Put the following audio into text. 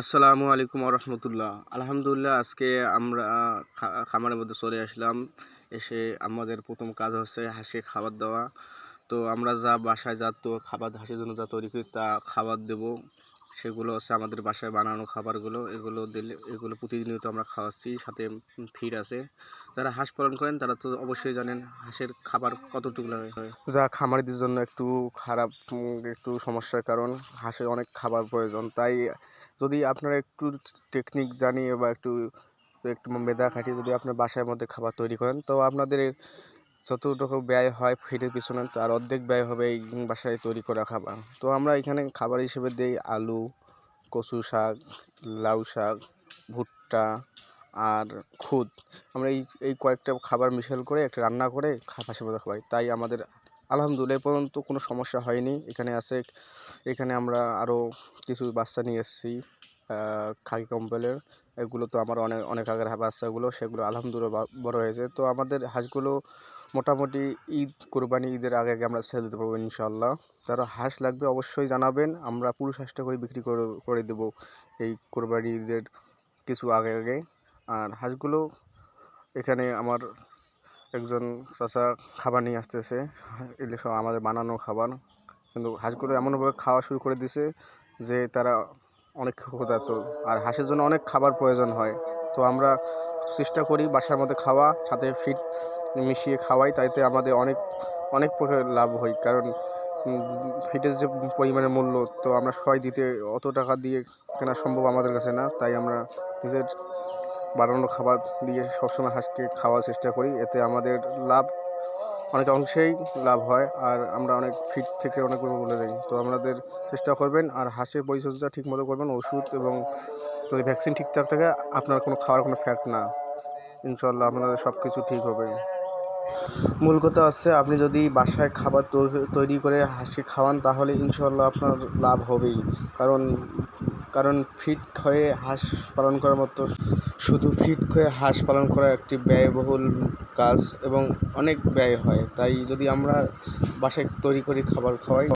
আসসালামু আলাইকুম রহমতুল্লাহ আলহামদুলিল্লাহ, আজকে আমরা খামারের মধ্যে চলে আসলাম। এসে আমাদের প্রথম কাজ হচ্ছে হাসি খাবার দেওয়া। তো আমরা যা বাসায় যা তো খাবার, হাসির জন্য যা তৈরি করি তা খাবার দেব। সেগুলো হচ্ছে আমাদের বাসায় বানানো খাবারগুলো, এগুলো দিলে, এগুলো প্রতিনিয়ত আমরা খাওয়াচ্ছি, সাথে ফিড আছে। যারা হাঁস পালন করেন, তারা তো অবশ্যই জানেন হাঁসের খাবার কতটুকু লাগে। যা খামারিদের জন্য একটু খারাপ একটু সমস্যার কারণ হাঁসের অনেক খাবার প্রয়োজন। তাই যদি আপনারা একটু টেকনিক জানিয়ে বা একটু একটু মেধা খাটিয়ে যদি আপনার বাসার মধ্যে খাবার তৈরি করেন, তো আপনাদের যতটুকু ব্যয় হয় ফিডের পিছনে, তার অর্ধেক ব্যয় হবে এই বাসায় তৈরি করা খাবার। তো আমরা এখানে খাবার হিসেবে দিই আলু কচু শাক, লাউ শাক, ভুট্টা আর খুদ। আমরা এই এই কয়েকটা খাবার মিশেল করে একটা রান্না করে খা- হাঁসের মধ্যে খাওয়াই। তাই আমাদের আলহামদুলিল্লাহ পর্যন্ত কোনো সমস্যা হয়নি। এখানে আছে, এখানে আমরা আরও কিছু বাচ্চা নিয়ে এসেছি খাকি কম্পেলের এগুলো তো আমার অনেক অনেক আগের বাচ্চাগুলো, সেগুলো আলহামদুলিল্লাহ বড় হয়েছে। তো আমাদের হাঁসগুলো মোটামুটি ঈদ, কোরবানি ঈদের আগে আগে আমরা সেল দিতে পারব ইনশাল্লাহ যারা হাঁস লাগবে অবশ্যই জানাবেন, আমরা পুরুষ হাঁসটা করে বিক্রি করে করে দেবো এই কোরবানি ঈদের কিছু আগে আগে। আর হাঁসগুলো এখানে আমার একজন চাচা খাবার নিয়ে আসতেছে, এগুলো সব আমাদের বানানো খাবার। কিন্তু হাঁসগুলো এমনভাবে খাওয়া শুরু করে দিছে যে তারা অনেক ক্ষুধার্ত। আর হাঁসের জন্য অনেক খাবার প্রয়োজন হয়। তো আমরা চেষ্টা করি বাসার মধ্যে খাওয়া, সাথে ফিট মিশিয়ে খাওয়াই, তাইতে আমাদের অনেক অনেক প্রকার লাভ হয়। কারণ ফিটের যে পরিমাণের মূল্য, তো আমরা সবাই দিতে অত টাকা দিয়ে কেনা সম্ভব আমাদের কাছে না। তাই আমরা নিজের বানানো খাবার দিয়ে সবসময় হাঁসকে খাওয়ার চেষ্টা করি। এতে আমাদের লাভ অনেক অংশেই লাভ হয়, আর আমরা অনেক ফিট থেকে অনেক বলে দিই। তো আপনাদের চেষ্টা করবেন, আর হাঁসের পরিচর্যা ঠিক মতো করবেন, ওষুধ এবং যদি ভ্যাকসিন ঠিকঠাক থাকে, আপনার কোনো খাওয়ার কোনো ফ্যাক্ট না। ইনশাল্লাহ আপনাদের সব কিছু ঠিক হবে। মূল কথা হচ্ছে আপনি যদি বাসায় খাবার তৈরি করে হাঁসকে খাওয়ান, তাহলে ইনশাল্লাহ আপনার লাভ হবেই। কারণ কারণ ফিট হয়ে হাঁস পালন করার মতো শুধু ফিট হয়ে হাঁস পালন করা একটি ব্যয়বহুল কাজ এবং অনেক ব্যয় হয়। তাই যদি আমরা বাসায় তৈরি করি খাবার খাওয়াই